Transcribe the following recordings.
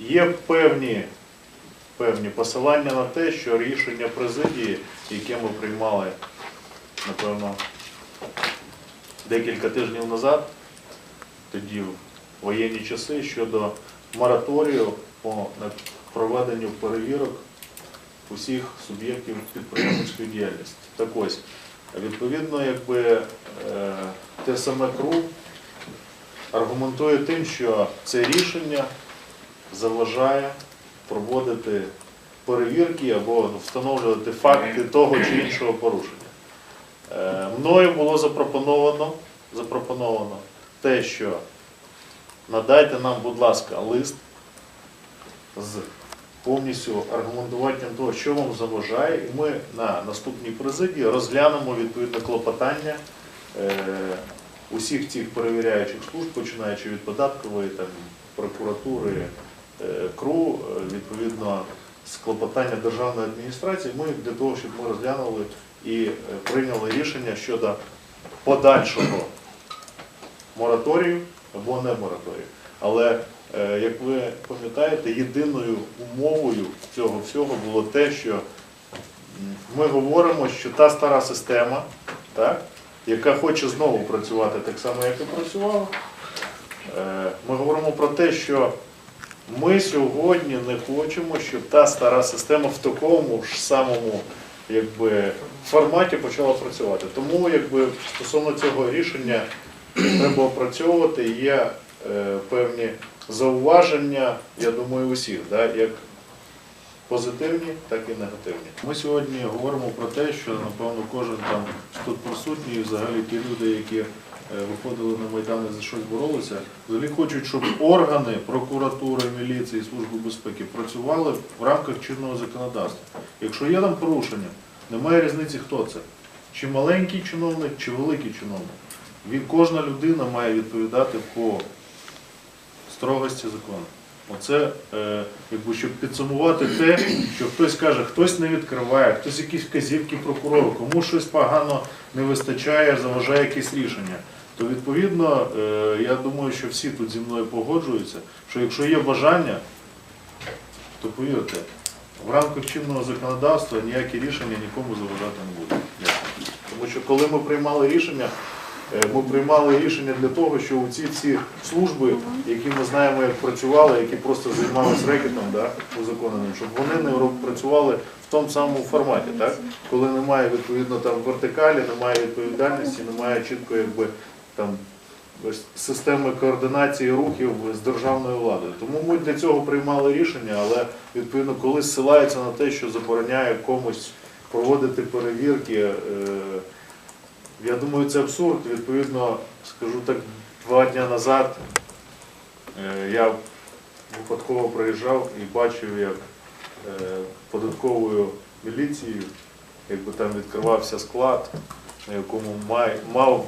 Є певні, певні посилання на те, що рішення президії, яке ми приймали, напевно, декілька тижнів назад, тоді в воєнні часи, щодо мораторію по проведенню перевірок усіх суб'єктів підприємницької діяльності. Так ось, відповідно, якби е, те саме КРУ аргументує тим, що це рішення заважає проводити перевірки або встановлювати факти того чи іншого порушення. Е, Мною було запропоновано, запропоновано те, що надайте нам, будь ласка, лист з повністю аргументуванням того, що вам заважає, і ми на наступній президії розглянемо відповідне клопотання е, усіх цих перевіряючих служб, починаючи від податкової, там, прокуратури, КРУ, е, відповідно з клопотання державної адміністрації, ми для того, щоб ми розглянули і е, прийняли рішення щодо подальшого мораторію або не мораторію. Але, е, як ви пам'ятаєте, єдиною умовою цього всього було те, що ми говоримо, що та стара система, так, яка хоче знову працювати так само, як і працювала, е, ми говоримо про те, що ми сьогодні не хочемо, щоб та стара система в такому ж самому якби, форматі почала працювати. Тому якби, стосовно цього рішення треба опрацьовувати. Є е, певні зауваження, я думаю, усіх, да, як позитивні, так і негативні. Ми сьогодні говоримо про те, що напевно кожен там тут присутній, і взагалі ті люди, які виходили на майдани за щось боролися, взагалі хочуть, щоб органи прокуратури, міліції, служби безпеки працювали в рамках чинного законодавства. Якщо є там порушення, немає різниці, хто це. Чи маленький чиновник, чи великий чиновник. Він, кожна людина має відповідати по строгості закону. Оце, е, якби, щоб підсумувати те, що хтось каже, хтось не відкриває, хтось якісь вказівки прокурору, кому щось погано не вистачає, заважає якесь рішення. То відповідно, е, я думаю, що всі тут зі мною погоджуються, що якщо є бажання, то повірте, в рамках чинного законодавства ніякі рішення нікому заважати не будуть. Тому що коли ми приймали рішення, е, ми приймали рішення для того, що ці всі служби, які ми знаємо, як працювали, які просто займалися рекетом да, узаконеним, щоб вони не працювали в тому самому форматі, так? коли немає відповідно там вертикалі, немає відповідальності, немає чітко якби там системи координації рухів з державною владою. Тому ми для цього приймали рішення, але відповідно, коли зсилається на те, що забороняє комусь проводити перевірки, е, я думаю, це абсурд. Відповідно, скажу так, два дні назад е, я випадково приїжджав і бачив, як е, податковою міліцією, якби там відкривався склад, на якому мав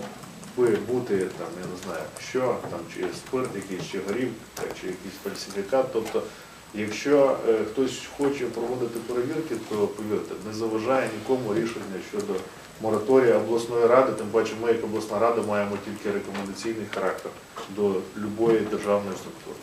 би бути там, я не знаю, що, там, чи спирт якийсь, чи горівка, чи якийсь фальсифікат. Тобто, якщо е, хтось хоче проводити перевірки, то повірте, не заважає нікому рішення щодо мораторія обласної ради, тим паче ми, як обласна рада, маємо тільки рекомендаційний характер до будь-якої державної структури.